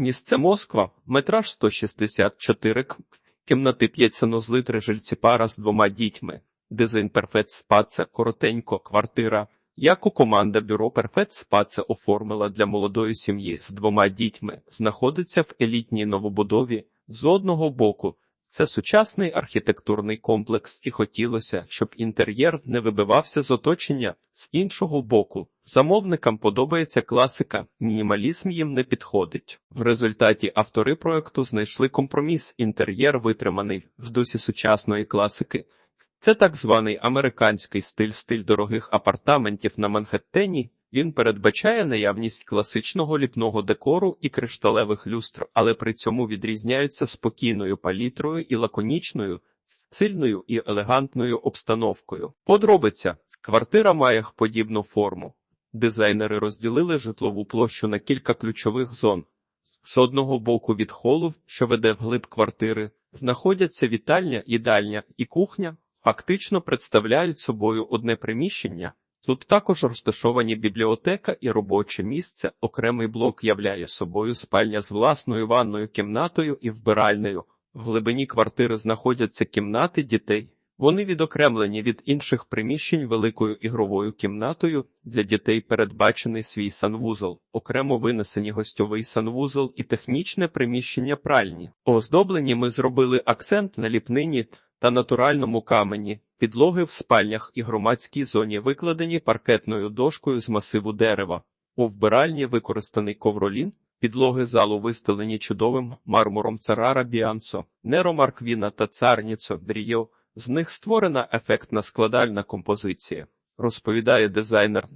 Місце Москва, метраж 164 км, Кімнати 5 санузли, три жильці пара з двома дітьми. Дизайн Перфект Спа це коротенько, квартира. Яку команда бюро Перфект Спа це оформила для молодої сім'ї з двома дітьми, знаходиться в елітній новобудові. З одного боку, це сучасний архітектурний комплекс, і хотілося, щоб інтер'єр не вибивався з оточення. З іншого боку, замовникам подобається класика, мінімалізм їм не підходить. В результаті автори проекту знайшли компроміс. Інтер'єр витриманий в дусі сучасної класики. Це так званий американський стиль, стиль дорогих апартаментів на Манхеттені. Він передбачає наявність класичного ліпного декору і кришталевих люстр, але при цьому відрізняються спокійною палітрою і лаконічною, сильною і елегантною обстановкою. Подробиця квартира має подібну форму. Дизайнери розділили житлову площу на кілька ключових зон. З одного боку від холу, що веде вглиб квартири, знаходяться вітальня, їдальня і кухня, фактично представляють собою одне приміщення. Тут також розташовані бібліотека і робоче місце. Окремий блок являє собою спальня з власною ванною кімнатою і вбиральнею. В глибині квартири знаходяться кімнати дітей. Вони відокремлені від інших приміщень великою ігровою кімнатою. Для дітей передбачений свій санвузол, окремо винесені гостьовий санвузол і технічне приміщення пральні. Оздоблені ми зробили акцент на ліпнині та натуральному камені. Підлоги в спальнях і громадській зоні викладені паркетною дошкою з масиву дерева. У вбиральні використаний ковролін, підлоги залу вистелені чудовим мармуром царара Біансо, Неро Марквіна та царніцо Бріо. З них створена ефектна складальна композиція, розповідає дизайнер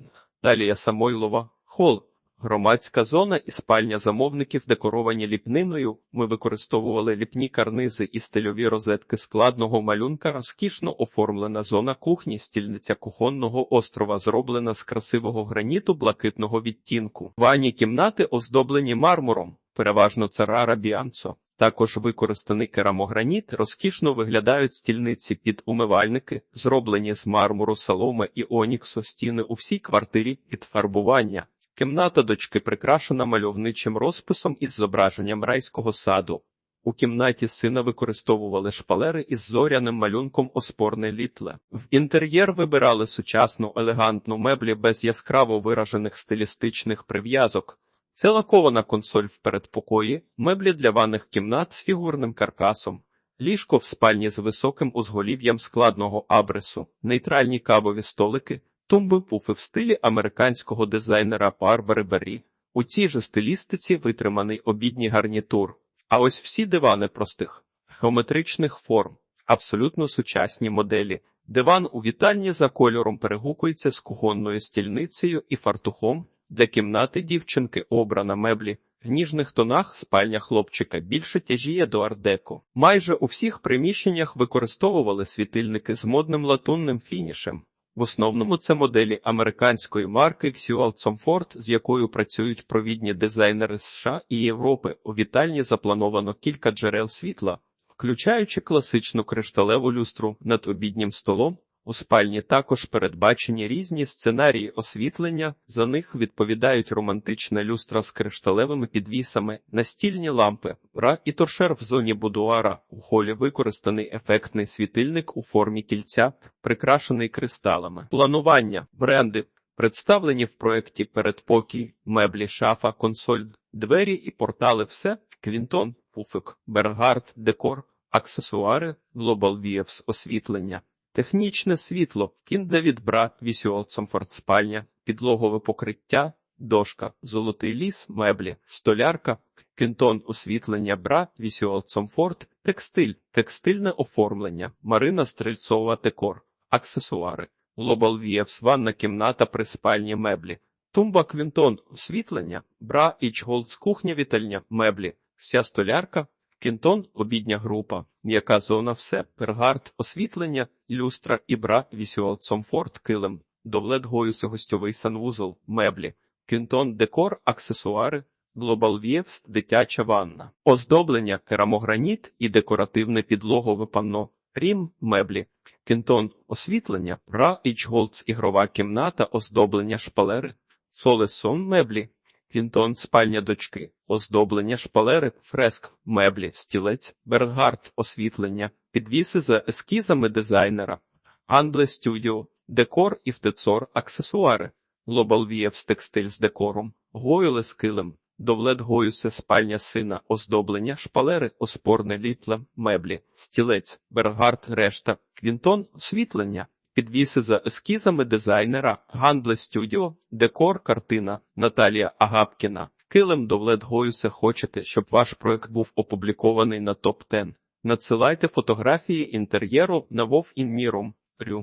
Далія Самойлова. Хол Громадська зона і спальня замовників декоровані ліпниною. Ми використовували ліпні карнизи і стильові розетки складного малюнка. Розкішно оформлена зона кухні, стільниця кухонного острова, зроблена з красивого граніту блакитного відтінку. Ванні кімнати оздоблені мармуром, переважно царара Біанцо. Також використаний керамограніт, розкішно виглядають стільниці під умивальники, зроблені з мармуру, соломи і оніксу, стіни у всій квартирі під фарбування. Кімната дочки прикрашена мальовничим розписом із зображенням райського саду. У кімнаті сина використовували шпалери із зоряним малюнком оспорне літле. В інтер'єр вибирали сучасну елегантну меблі без яскраво виражених стилістичних прив'язок. Це лакована консоль в передпокої, меблі для ванних кімнат з фігурним каркасом, ліжко в спальні з високим узголів'ям складного абресу, нейтральні кавові столики, тумби пуфи в стилі американського дизайнера Барбари Беррі. У цій же стилістиці витриманий обідній гарнітур. А ось всі дивани простих, геометричних форм, абсолютно сучасні моделі. Диван у вітальні за кольором перегукується з кухонною стільницею і фартухом. Для кімнати дівчинки обрана меблі. В ніжних тонах спальня хлопчика більше тяжіє до ардеко. Майже у всіх приміщеннях використовували світильники з модним латунним фінішем. В основному це моделі американської марки Xual Comfort, з якою працюють провідні дизайнери США і Європи. У вітальні заплановано кілька джерел світла, включаючи класичну кришталеву люстру над обіднім столом. У спальні також передбачені різні сценарії освітлення, за них відповідають романтична люстра з кришталевими підвісами, настільні лампи, бра і торшер в зоні будуара. У холі використаний ефектний світильник у формі кільця, прикрашений кристалами. Планування бренди представлені в проєкті передпокій, меблі, шафа, консоль, двері і портали. Все Квінтон, Пуфик, Бергард, декор, аксесуари, Global Views, освітлення. Технічне світло, кін Девід Бра, Visual спальня, підлогове покриття, дошка, золотий ліс, меблі, столярка, кінтон освітлення бра, Visual Comfort, текстиль, текстильне оформлення, Марина Стрельцова декор, аксесуари, Global VFs, ванна кімната при спальні меблі, тумба квінтон освітлення, бра і Голдс кухня вітальня, меблі, вся столярка, Кінтон, обідня група, м'яка зона, все, пергард, освітлення, люстра і бра, вісюал, цомфорт, килим, довлет гоюси, гостьовий санвузол, меблі, кінтон, декор, аксесуари, Views, дитяча ванна, оздоблення, керамограніт і декоративне підлогове панно, рім, меблі, кінтон, освітлення, бра, ічголдс, ігрова кімната, оздоблення шпалери, солесон, меблі, Квінтон, спальня дочки, оздоблення, шпалери, фреск, меблі, стілець, Берггард, освітлення, підвіси за ескізами дизайнера, Анбле Студіо, декор і втецор, аксесуари, Global Views текстиль з декором, Гойле з килим, Довлет Гоюсе спальня сина, оздоблення, шпалери, оспорне літле, меблі, стілець, Берггард, решта, Квінтон, освітлення, підвіси за ескізами дизайнера, Гандле Студіо, декор, картина, Наталія Агапкіна. Килим Довлет Гоюсе хочете, щоб ваш проект був опублікований на топ 10 Надсилайте фотографії інтер'єру на Вов Інмірум.